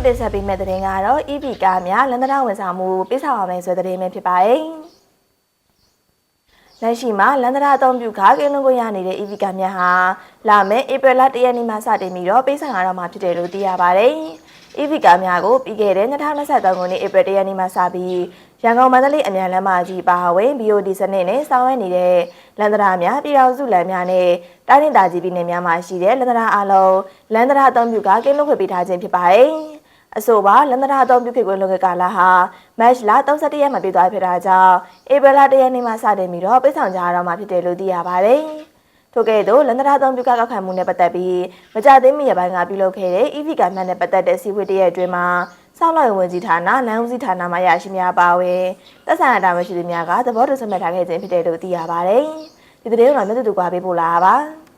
ခုတင်ဆက်ပေးမယ့်သတင်းကတော့ EV ကားများလန်ဒရာဝန်ဆောင်မှုပေးဆောင်ရမယ်ဆိုတဲ့သတင်းပဲဖြစ်ပါတယ်။လက်ရှိမှာလန်ဒရာအသုံးပြုခါကင်းလုံးကိုရနေတဲ့ EV ကားများဟာလာမယ့်ဧပြီလ1ရက်နေ့မှစတင်ပြီးတော့ပေးဆောင်ရတော့မှာဖြစ်တယ်လို့သိရပါတယ်။ EV ကားများကိုပြီးခဲ့တဲ့2023ခုနှစ်ဧပြီ1ရက်နေ့မှစပြီးရန်ကုန်မန္တလေးအမြန်လမ်းမကြီးပါဝင် BOD စနစ်နဲ့ဆောင်ရွက်နေတဲ့လန်ဒရာများပြည်တော်စုလမ်းများနဲ့တိုင်းဒေသကြီးပြည်နယ်များမှာရှိတဲ့လန်ဒရာအလုံးလန်ဒရာအသုံးပြုကကင်းလုံးခွင့်ပေးထားခြင်းဖြစ်ပါတယ်။ အဆိုပါလန်ဒရာအသုံးပြုခေတ်ကွင်းလုံခဲ့ကာလဟာမတ်လ31ရက်မှာပြည့်သွားဖြစ်တာကြောင့်ဧပြီလ1ရက်နေ့မှစတင်ပြီးတော့ပေးဆောင်ကြရတော့မှာဖြစ်တယ်လို့သိရပါတယ်။ထို့ကဲ့သို့လန်ဒရာအသုံးပြုကကောက်ခံမှုနဲ့ပတ်သက်ပြီးမကြသေးမီရပိုင်းကပြုလုပ်ခဲ့တဲ့ EV ကမှတ်နဲ့ပတ်သက်တဲ့စီဝေတရက်အတွင်းမှာဆောက်လုပ်ရေးဝန်ကြီးဌာနလမ်းဦးစီးဌာနမှရရှိများပါဝင်သက်ဆိုင်ရာတာဝန်ရှိသူများကသဘောတူဆွေးနွေးထားခဲ့ခြင်းဖြစ်တယ်လို့သိရပါတယ်။ဒီသတင်းကိုတော့မြတ်တူတူကပေးပို့လာတာပါ။